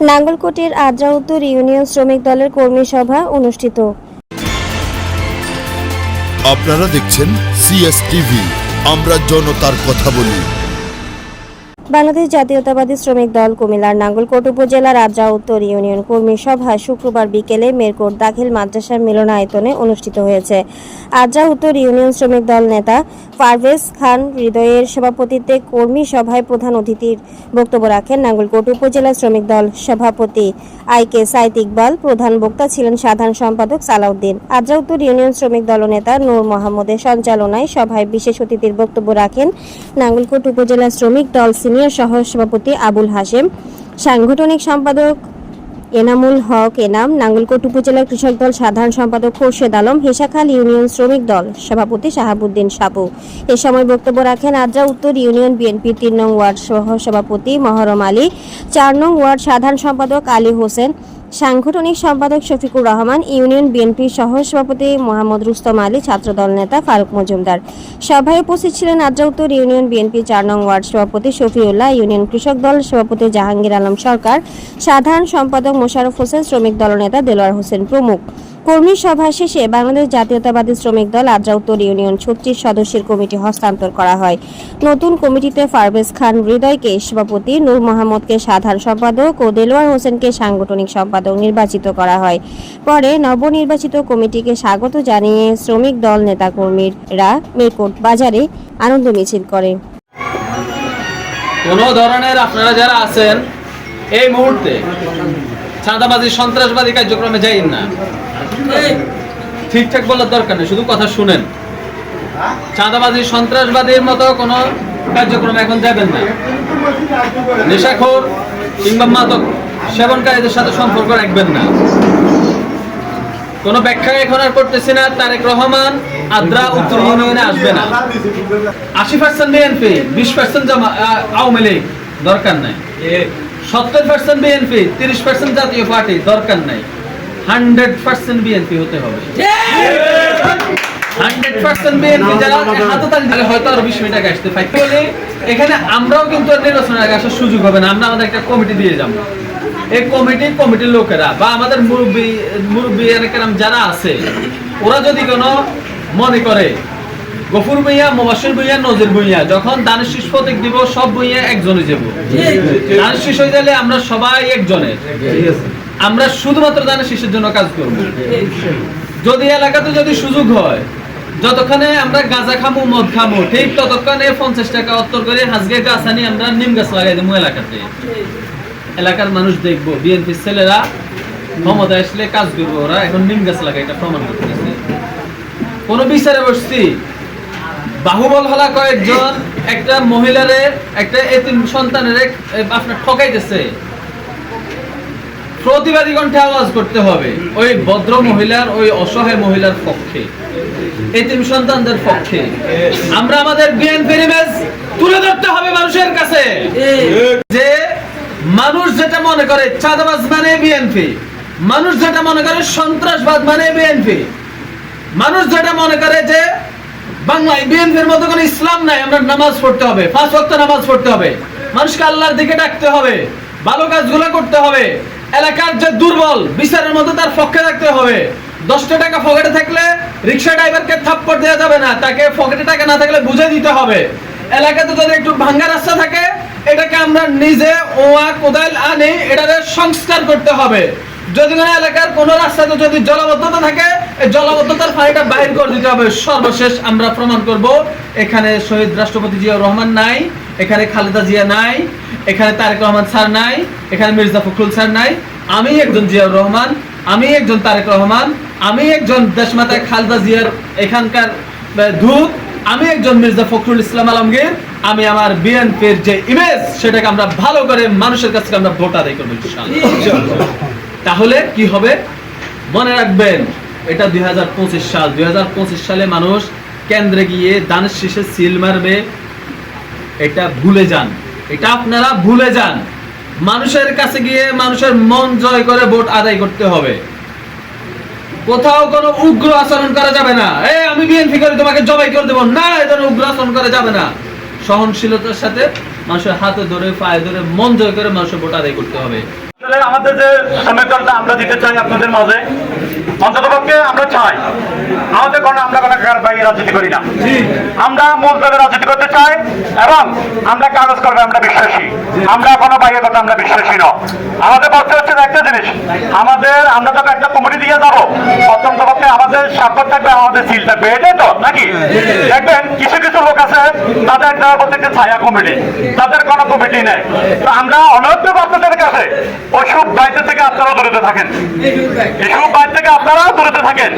নাঙ্গলকোটের আদ্রা উত্তর ইউনিয়ন শ্রমিক দলের কর্মী সভা অনুষ্ঠিত। আপনারা দেখছেন সিএসটিভি আমরা জনতার কথা বলি। বাংলাদেশ জাতীয়তাবাদী শ্রমিক দল কুমিল্লার নাঙ্গলকোট উপজেলার আদ্রা উত্তর ইউনিয়ন কর্মী সভা শুক্রবার বিকেলে মেরকোট দাখিল মাদ্রাসার মিলনায়তনে অনুষ্ঠিত হয়েছে। আদ্রা উত্তর ইউনিয়ন শ্রমিক দল নেতা পারভেজ খান হৃদয়ের সভাপতিত্বে কর্মী সভায় প্রধান অতিথির বক্তব্য রাখেন নাঙ্গলকোট উপজেলা শ্রমিক দল সভাপতি আই কে সাইদ ইকবাল, প্রধান বক্তা ছিলেন সাধারণ সম্পাদক সালাউদ্দিন। আদ্রা উত্তর ইউনিয়ন শ্রমিক দলনেতা নূর মোহাম্মদের সঞ্চালনায় সভায় বিশেষ অতিথির বক্তব্য রাখেন নাঙ্গলকোট উপজেলা শ্রমিক দল সিনিয়র সহ সভাপতি আবুল হাশেম, সাংগঠনিক সম্পাদক এনামুল হক এনাম, নাঙ্গলকোট উপজেলা কৃষক দল সাধারণ সম্পাদক খোরশেদ আলম, হেসাখাল ইউনিয়ন শ্রমিক দল সভাপতি শাহাবুদ্দিন সাপু এ সময় বক্তব্য রাখেন আদ্রা উত্তর ইউনিয়ন বিএনপি তিন নং ওয়ার্ড সহ সভাপতি মহরম আলী, চার নং ওয়ার্ড সাধারণ সম্পাদক আলী হোসেন সাংগঠনিক সম্পাদক শফিকুর রহমান, ইউনিয়ন বিএনপির সহ সভাপতি মোহাম্মদ রুস্তম আলী, ছাত্রদল নেতা ফারুক মজুমদার। সভায় উপস্থিত ছিলেন আদ্রা উত্তর ইউনিয়ন বিএনপি চার নং ওয়ার্ড সভাপতি শফিউল্লাহ, ইউনিয়ন কৃষক দল সভাপতি জাহাঙ্গীর আলম সরকার, সাধারণ সম্পাদক মোশারফ হোসেন, শ্রমিক দলনেতা দেলোয়ার হোসেন প্রমুখ। কর্মী সভা শেষে বাংলাদেশ জাতীয়তাবাদী শ্রমিক দল আদ্রা উত্তর ইউনিয়ন ছত্রিশ সদস্যের কমিটি হস্তান্তর করা হয়। নতুন কমিটিতে ফারভেজ খান হৃদয়কে সভাপতি, নূর মোহাম্মদকে সাধারণ সম্পাদক ও দেলোয়ার হোসেনকে সাংগঠনিক সম্পাদক নির্বাচিত করা হয়। পরে নবনির্বাচিত কমিটিকে স্বাগত জানিয়ে শ্রমিক দল নেতাকর্মীরা মিরকোট বাজারে আনন্দ মিছিল করে। কোন ধরনের আপনারা যারা আছেন, এই মুহূর্তে চাঁদাবাজি সন্ত্রাসবাদী কার্যক্রমে যাই না। ঠিকঠাক বলার দরকার নেই শুধু কথা শুনেন। চাঁদাবাজি সন্ত্রাসবাদীর মতো কোনো কার্যক্রমে এখন যাবেন না। নেশাখোর কিংবা মাদক সেবনকারীদের সাথে সম্পর্ক রাখবেন না। কোনো ব্যাখ্যা এখন আর করতেছি না তারেক রহমান আদ্রা উত্তর ইউনিয়নে আসবে না। আশি পার্সেন্ট বিএনপি বিশ পার্সেন্ট আওয়ামী লীগ দরকার নাই। সত্তর পার্সেন্ট বিএনপি তিরিশ পার্সেন্ট জাতীয় পার্টি দরকার নাই। হান্ড্রেড পার্সেন্ট বিএনপি হতে হবে। হান্ড্রেড পার্সেন্ট বিএনপি যারা হাতে তালি দিলে হয়তো আরও বিশ মিনিট আসতে পাই বলে এখানে আমরাও কিন্তু নির্বাচনের আগে আসার সুযোগ হবে না। আমরা আমাদের একটা কমিটি দিয়ে যাব। এই কমিটি কমিটির লোকেরা বা আমাদের মুরব্বী মুরব্বী যারা আছে ওরা যদি কোনো মনে করে গফুর ভুইয়া মোবাসির ভুইয়া, নজির ভুইয়া, যখন দানের শীষ প্রতীক দিব, সব ভুইয়া একজনে যাব। দানের শীষ হয়ে গেলে আমরা সবাই একজনের আমরা শুধুমাত্র দানের শীষের জন্য কাজ করব। যদি এলাকাতে যদি সুযোগ হয় যতক্ষণে আমরা গাঁজা খামু, মদ খামু, ঠিক ততক্ষণে পঞ্চাশ টাকা অত্তর করে হাজগে গাছ আনি আমরা নিম গাছ লাগাই দেবো এলাকাতে। এলাকার মানুষ দেখব বিএনপির ছেলেরা ক্ষমতা আসলে কাজ করব ওরা, এখন নিম গাছ লাগাই, এটা প্রমাণ করতেছে। কোন বিচারে বসছি বাহুবল হলা কয়েকজন একটা মহিলারে, একটা এতিম সন্তানের আপনার ঠকাইতেছে। প্রতিবাদী কণ্ঠে আওয়াজ করতে হবে। ওই ভদ্র মহিলার, ওই অসহায় মহিলার পক্ষে। এতিম সন্তানদের পক্ষে। আমরা আমাদের বিএনপির ইমেজ তুলে ধরতে হবে মানুষের কাছে। যে মানুষ যেটা মনে করে, চাঁদাবাজ মানে বিএনপি মানুষ যেটা মনে করে, সন্ত্রাসবাদ মানে বিএনপি মানুষ যেটা মনে করে যে বাংলায় বিএনপির মতো কোনো ইসলাম নাই, আমরা নামাজ পড়তে হবে, পাঁচ ওয়াক্ত নামাজ পড়তে হবে। মানুষকে আল্লাহর দিকে ডাকতে হবে, ভালো কাজগুলো করতে হবে। এলাকার যে দুর্বল, বিচারের মধ্যে তার পক্ষে রাখতে হবে। দশটা টাকা পকেটে থাকলে রিক্সা ড্রাইভারকে থাপ্পড় দেওয়া যাবে না, তাকে পকেটে টাকা না থাকলে বুঝে দিতে হবে। এলাকাতে যদি একটু ভাঙ্গা রাস্তা থাকে, এটাকে আমরা নিজে ওয়া কোদাল আনি, এটাকে সংস্কার করতে হবে। যদি কোনো এলাকার কোন রাস্তাতে যদি জলাবদ্ধতা থাকে, এই জলাবদ্ধতার পানিটা বাহির করে দিতে হবে। সর্বশেষ আমরা প্রমাণ করব, এখানে শহীদ রাষ্ট্রপতি জিয়া রহমান নাই, এখানে খালেদা জিয়া নাই, এখানে তারেক রহমান স্যার নাই, এখানে মির্জা ফখরুল স্যার নাই। আমি একজন জিয়াউর রহমান, আমি একজন তারেক রহমান, আমি একজন দেশমাতা খালেদা জিয়ার এখানকার দূত আমি একজন মির্জা ফখরুল ইসলাম আলমগীর, আমি আমার বিএনপির যে ইমেজ সেটাকে আমরা ভালো করে মানুষের কাছে আমরা ভোট আদায় করব। তাহলে কি হবে? মনে রাখবেন, এটা দুই হাজার পঁচিশ সাল। দুই হাজার পঁচিশ সালে মানুষ কেন্দ্রে গিয়ে দানের শীষে সিল মারবে। এটা ভুলে যান। এটা আপনারা ভুলে যান। মানুষের কাছে গিয়ে মানুষের মন জয় করে ভোট আদায় করতে হবে। কোথাও কোনো উগ্র আচরণ করা যাবে না। এই আমি বিএনপি করে, তোমাকে জবাই করে দেবো। না এই ধরনের উগ্র আচরণ করা যাবে না। সহনশীলতার সাথে মানুষের হাতে ধরে, পায়ে ধরে, মন জয় করে মানুষের ভোট আদায় করতে হবে। আমাদের যে সমীকরণটা আমরা দিতে চাই আপনাদের মাঝে অন্ততপক্ষে আমরা চাই। আমাদের কোনো আমরা কোনো বাইরে রাজনীতি করি না। আমরা মূল দলে রাজনীতি করতে চাই এবং আমরা কাগজ করবে আমরা বিশ্বাসী। আমরা কোনো বাইরে কথা আমরা বিশ্বাসী নয় আমাদের পক্ষে হচ্ছে একটা জিনিস, আমাদের, আমরা তো একটা কমিটি দিয়ে যাব অত্যন্ত পক্ষে আমাদের স্বাক্ষর থাকবে, আমাদের সিল থাকবে, এটাই তো, নাকি? দেখবেন, কিছু কিছু লোক আছে, তাদের প্রত্যেকটা ছায়া কমিটি তাদের কোনো কমিটি নেই। তো আমরা করব আপনাদের কাছে ওইসব বাইরে থেকে আপনারা দূরে থাকেন। এসব বাইরে থেকে আপনারা দূরে থাকেন।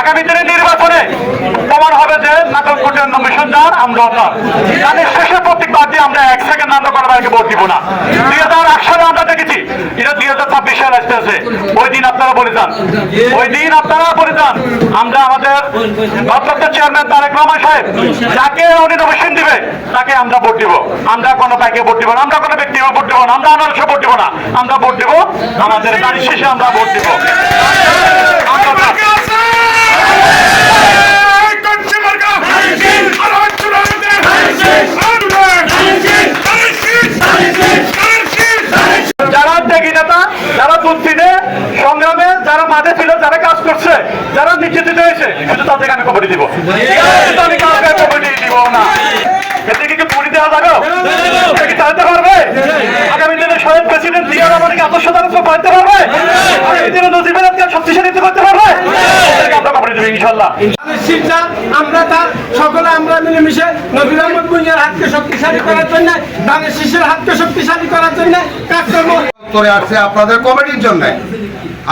আগামী দিনে নির্বাচনে প্রমাণ হবে যে নাটক কোটের নমিশন যার, আমরা তার তাদের শেষের প্রতীক বাদ দিয়ে আমরা এক সেকেন্ড আমরা কোনো বাইরে ভোট দিব না। দুই হাজার এক সালে আমরা দেখেছি, এটা দুই হাজার ছাব্বিশ সালে আসতেছে ওই দিন আপনারা বলে যান। ওই দিন আপনারা বলে যান। আমরা আমাদের ভারপ্রাপ্ত চেয়ারম্যান তারেক রহমান সাহেব, যাকে উনি নমিশন দিবে, তাকে আমরা ভোট দিব। আমরা কোনো বাইকে ভোট দিব না, আমরা কোনো ব্যক্তি ভোট দিব না, আমরা আনারসে ভোট দিব না। আমরা ভোট দিব, আমাদের বাড়ির শেষে আমরা ভোট দিব আমরা যারা ত্যাগী নেতা যারা দুর্দিনে সংগ্রামে যারা মাঠে ছিল যারা কাজ করছে যারা নির্যাতিত হয়েছে শুধু তাদেরকে আমি কমিটি দিব কিন্তু আমি কাউকে কমিটি দিব না এদিকে কি পুরি দেওয়া যাবে এটা কি চালাতে পারবে আগামী দিনে শহীদ প্রেসিডেন্ট জিয়া রহমানকে আদর্শ দ্বারা পাইতে পারবে আগামী দিনে নজিবের হাতকে শক্তিশালী করতে পারবে? আমরা কমিটি দেবো ইনশাল্লাহ আমরা তার সকলে আমরা মিলেমিশে নবীর আহমদ গুঞ্জার হাতকে শক্তিশালী করার জন্য হাতকে শক্তিশালী করার জন্য কাজ করব করে আসছে আপনাদের কমিটির জন্য।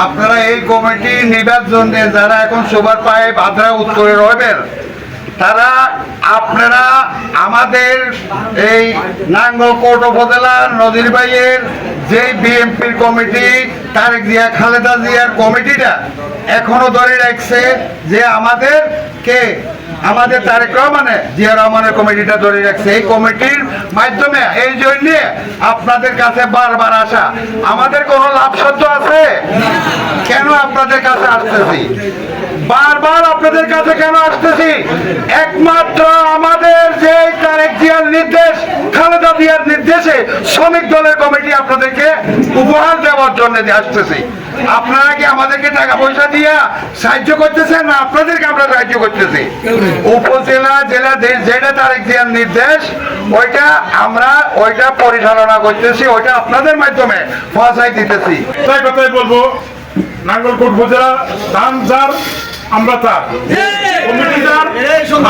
আপনারা এই কমিটি নিবার জন্য যারা এখন সবার পায়ে বাধা উত্তরে রবেন তারা আপনারা আমাদের এই নাঙ্গল কোর্ট উপজেলা নদীর বাইয়ের যে বিএমপির কমিটি তারেক জিয়া, খালেদা জিয়ার কমিটিটা এখনও ধরে রাখছে যে আমাদের কে? আমাদের তারেক রহমানে, জিয়া রহমানের কমিটিটা ধরে রাখছে। এই কমিটির মাধ্যমে, এই জন্যে আপনাদের কাছে বারবার আসা। আমাদের কোনো লাভ সহ্য আছে? কেন আপনাদের কাছে আসতেছি? বারবার আপনাদের কাছে কেন আসতেছি? একমাত্র আমাদের যে তারেক জিয়ার নির্দেশ, খালেদা জিয়ার নির্দেশে শ্রমিক দলের কমিটি আপনাদেরকে উপহার দেওয়ার জন্য আসতেছি। আপনারা কি আমাদেরকে টাকা পয়সা দিয়ে সাহায্য করতেছেন না আপনাদেরকে আমরা সাহায্য করতেছি? উপজেলা, জেলা যেটা তারিখ দেওয়ার নির্দেশ, ওইটা আমরা ওইটা পরিচালনা করতেছি, ওইটা আপনাদের মাধ্যমে পৌঁছাই দিতেছি। তাই কথাই বলব, নাঙ্গলকোট উপজেলা ধান আমরা তার। কমিটি যার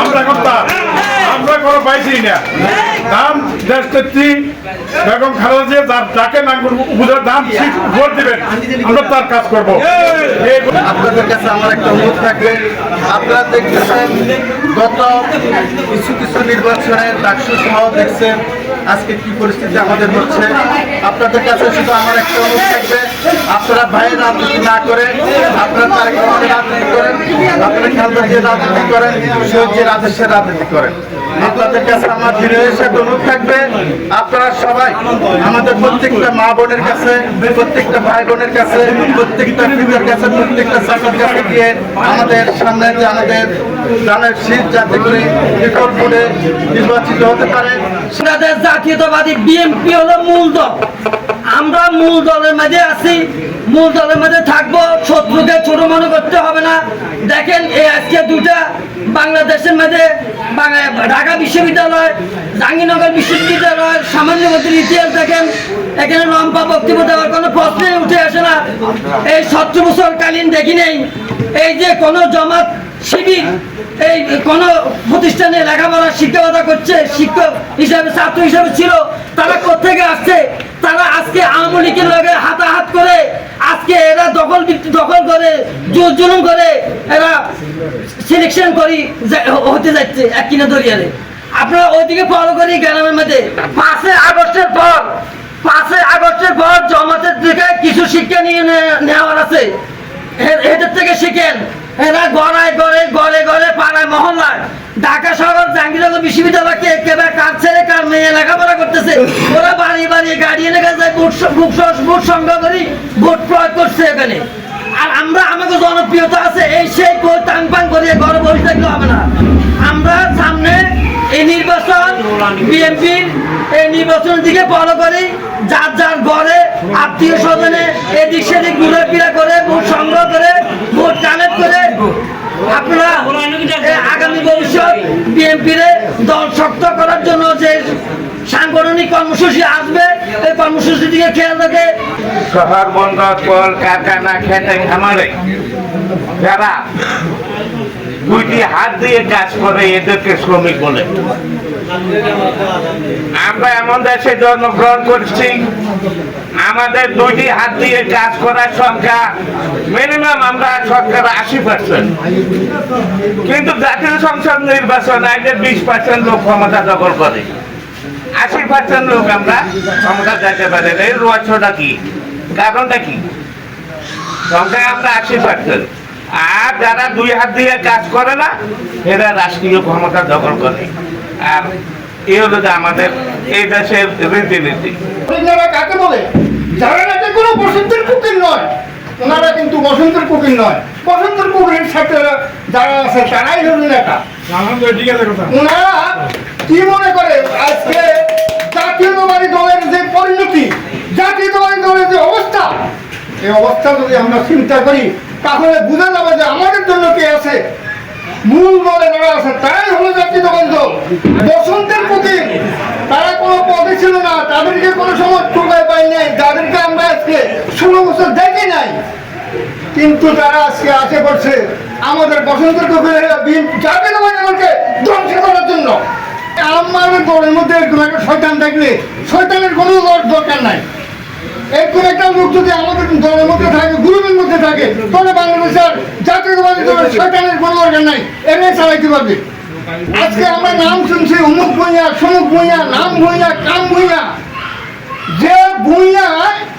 আমরা এখন তার আমরা কোনো পাইছি না। ধান দেশ নেত্রী বেগম খালেদা জিয়া যার যাকে নাঙ্গল উপজেলা ধান ঠিক ভোট দিবেন। আমরা তার কাজ করব। এই। আপনাদের কাছে আমার একটা অনুরোধ থাকবে। আপনারা দেখতেছেন গত কিছু কিছু নির্বাচনের ডাকসু সহ দেখছেন আজকে কি পরিস্থিতি আমাদের হচ্ছে? আপনাদের কাছে শুধু আমার একটা অনুরোধ থাকবে, আপনারা ভাইয়ের রাজনীতি না করে আপনারা তারেক রাজনীতি করেন, আপনারা খেলতে দিয়ে রাজনীতি করেন সহ্যের আদেশের রাজনীতি করেন। আপনাদের কাছে আমার এসে একটা অনুরোধ থাকবে, আপনারা সবাই আমাদের প্রত্যেকটা মা বোনের কাছে, প্রত্যেকটা ভাই বোনের কাছে, প্রত্যেকটা কাছে, প্রত্যেকটা চাচার কাছে গিয়ে আমাদের সামনে যে আমাদের দানের শীত যাতে করে করে নির্বাচিত হতে পারে। আমাদের জাতীয়তাবাদী বিএনপি হলো মূল দল। আমরা মূল দলের মধ্যে আছি। মূল দলের মধ্যে থাকব। শত্রুকে ছোট মনে করতে হবে না। দেখেন এই আজকে দুটা বাংলাদেশের মাঝে ঢাকা বিশ্ববিদ্যালয়, জাহাঙ্গীরনগর বিশ্ববিদ্যালয় সামান্য মধ্যে ইতিহাস দেখেন। এখানে লম্বা বক্তব্য দেওয়ার কোনো প্রশ্নই উঠে আসে না। এই সত্তর বছরকালীন দেখি নেই। এই যে কোনো জমাত শিবির এই কোন প্রতিষ্ঠানে লেখাপড়া, শিক্ষকতা করছে, শিক্ষক হিসাবে, ছাত্র হিসাবে ছিল, তারা কোথেকে আসছে? তারা আজকে আওয়ামী লীগের লগে হাতাহাত করে, আজকে এরা দখল দখল করে জোর জুলুম করে, এরা সিলেকশন করি হতে যাচ্ছে এক কিনা দরিয়ারে আপনারা ওইদিকে ফলো করি গ্রামের মধ্যে। পাঁচই আগস্টের পর, পাঁচই আগস্টের পর জমাতের দিকে কিছু শিক্ষা নিয়ে নেওয়ার আছে। এদের থেকে শিখেন। এরা গড়ায় গড়ে গড়ে গড়ে পাড়ায় মহল্লায়। ঢাকা শহর, জাহাঙ্গীরনগর বিশ্ববিদ্যালয়কে একেবারে কার ছেড়ে কার মেয়ে লেখাপড়া করতেছে? ওরা বাড়ি বাড়ি গাড়ি এনে গেছে ভোট স- সংগ্রহ করি, ভোট প্রয়োগ করছে এখানে। আর আমরা, আমাকে জনপ্রিয়তা আছে, এই সেই কই টাং পাং করে ঘরে বসে থাকলে হবে না। আমরা সামনে এই নির্বাচন, বিএনপির এই নির্বাচনের দিকে ফলো করি। যার যার ঘরে আত্মীয় স্বজনে এদিক সেদিক ঘুরে ফিরে করে, ভোট সংগ্রহ করে, ভোট কালেক্ট করে আপনারা আগামী ভবিষ্যৎ বিএনপির দল শক্ত করার জন্য যে সাংগঠনিক কর্মসূচি আসবে, এই কর্মসূচি দিকে খেয়াল রাখে শহর বন্দর কল, কারখানা, খেতে খামারে যারা দুইটি হাত দিয়ে কাজ করে, এদেরকে শ্রমিক বলে। আমরা এমন দেশে জন্মগ্রহণ করছি, আমাদের দুইটি হাত দিয়ে কাজ করার সংখ্যা মিনিমাম আমরা সরকার আশি পার্সেন্ট কিন্তু জাতীয় সংসদ নির্বাচন আগে বিশ পার্সেন্ট লোক ক্ষমতা দখল করে। আশি পার্সেন্ট লোক আমরা ক্ষমতা যেতে পারি। এর রহস্যটা কি? কারণটা কি? সংখ্যায় আমরা আশি পার্সেন্ট আর যারা দুই হাত দিয়ে কাজ করে না, এরা রাষ্ট্রীয় ক্ষমতা দখল করে। আর এই হলো যে আমাদের এই দেশের রীতিনীতি। কাকে বলে? যারা নাকি কোনো বসন্তের কুকির নয়। ওনারা কিন্তু বসন্তের কুকির নয়। বসন্তের কুকির সাথে যারা আছে তারাই হলো নেতা। ওনারা কি মনে করে আজকে জাতীয়তাবাদী দলের যে পরিণতি জাতীয়তাবাদী দলের যে অবস্থা? এই অবস্থা যদি আমরা চিন্তা করি তাহলে বোঝা যাবে যে আমাদের জন্য কে আছে? মূল দলে যারা আছে তারাই হলো জাতীয়তাবাদী দল বসন্তের প্রতি তারা কোনো পদে ছিল না। তাদেরকে কোনো সময় টোকায় পাই নাই। তাদেরকে আমরা আজকে ষোলো বছর দেখি নাই। কিন্তু তারা আজকে আসে পড়ছে আমাদের বসন্তের কুকুরের জাতীয়তাবাদী দলকে ধ্বংস করার জন্য। আমার দলের মধ্যে একটা শয়তান থাকলে শয়তানের কোনো দরকার নাই। একটা যদি আমাদের দলের মধ্যে থাকে, গ্রুপের মধ্যে থাকে, তাহলে বাংলাদেশের জাতীয়তাবাদী কোনো দরকার নাই। চালাইতে পারবে। আজকে আমরা নাম শুনছি, অমুক ভূঁইয়া, সমুক ভূঁইয়া, নাম ভূঁইয়া, কাম ভূঁইয়া। যে ভূঁইয়া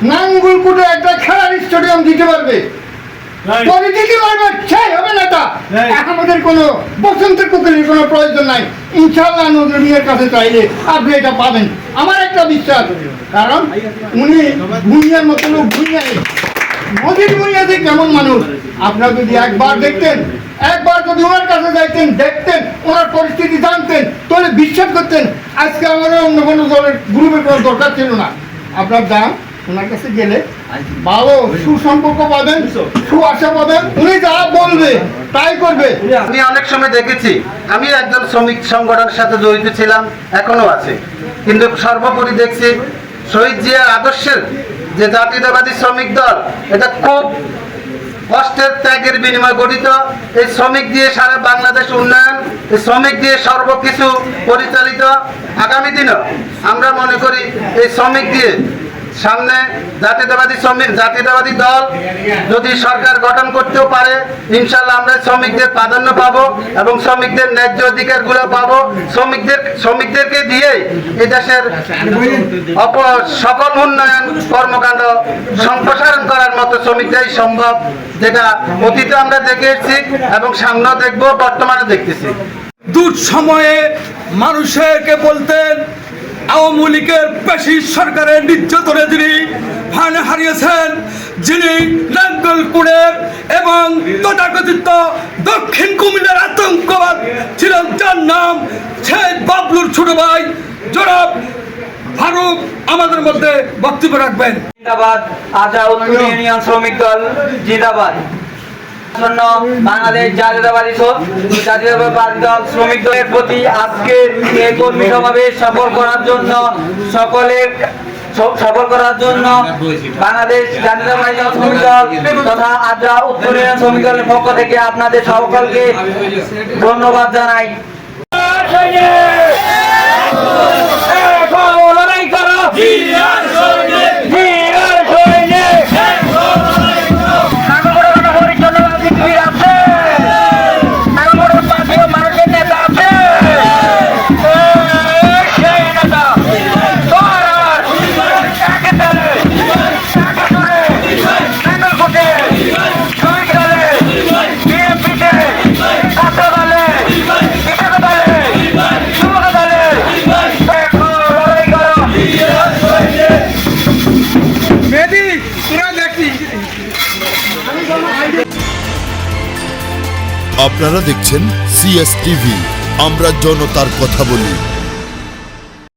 নাঙ্গুলকুটে একটা খেলার স্টেডিয়াম দিতে পারবে। পলিটিক্যাল করবে সেই হবে নেতা আমাদের কোনো বসন্তের কুকুরের কোনো প্রয়োজন নাই। ইনশাল্লাহ নজরুল মিয়ার কাছে চাইলে আপনি এটা পাবেন। আমার একটা বিশ্বাস কারণ উনি ভুঁইয়ার মতো লোক ভুঁইয়াই নদীর ভুঁইয়াতে কেমন মানুষ? আপনারা যদি একবার দেখতেন একবার যদি ওনার কাছে যাইতেন দেখতেন ওনার পরিস্থিতি জানতেন তাহলে বিশ্বাস করতেন আজকে আমাদের অন্য কোনো দলের গ্রুপের কোনো দরকার ছিল না। আপনার যান ওনার কাছে গেলে ভালো সুসম্পর্ক পাবেন সুআশা পাবেন উনি যা বলবে তাই করবে। আমি অনেক সময় দেখেছি আমি একজন শ্রমিক সংগঠনের সাথে জড়িত ছিলাম এখনও আছে। কিন্তু সর্বোপরি দেখছি শহীদ জিয়ার আদর্শের যে জাতীয়তাবাদী শ্রমিক দল এটা খুব কষ্টের ত্যাগের বিনিময় গঠিত। এই শ্রমিক দিয়ে সারা বাংলাদেশ উন্নয়ন এই শ্রমিক দিয়ে সর্বকিছু পরিচালিত। আগামী দিনও আমরা মনে করি এই শ্রমিক দিয়ে সামনে জাতীয়তাবাদী শ্রমিক, জাতীয়তাবাদী দল যদি সরকার গঠন করতেও পারে ইনশাল্লাহ আমরা শ্রমিকদের প্রাধান্য পাবো এবং শ্রমিকদের ন্যায্য অধিকারগুলো পাবো। শ্রমিকদের, শ্রমিকদেরকে দিয়েই এই দেশের সকল উন্নয়ন কর্মকাণ্ড সম্প্রসারণ করার মতো শ্রমিকরাই সম্ভব, যেটা অতীতে আমরা দেখে এসেছি এবং সামনেও দেখব বর্তমানে দেখতেছি। দুধ সময়ে মানুষকে বলতেন আওয়ামী লীগের পেশি সরকারের নির্যাতনে যিনি প্রাণ হারিয়েছেন, যিনি নাঙ্গলপুরের এবং তথাকথিত দক্ষিণ কুমিল্লার আতঙ্কবাদ ছিলেন, যার নাম শেখ বাবলুর ছোট ভাই জনাব ফারুক আমাদের মধ্যে বক্তব্য রাখবেন। জিন্দাবাদ আজা উত্তর ইউনিয়ন শ্রমিক দল, জিন্দাবাদ। জন্য বাংলাদেশ জাতীয়তাবাদী জাতীয়তাবাদী দল প্রতি এই কর্মী সমাবেশ সফল করার জন্য সকলের সফল করার জন্য বাংলাদেশ জাতীয়তাবাদী দল তথা আজা উত্তর শ্রমিক দলের পক্ষ থেকে আপনাদের সকলকে ধন্যবাদ জানাই। আপনারা দেখছেন সিএস টিভি আমরা জনতার কথা বলি।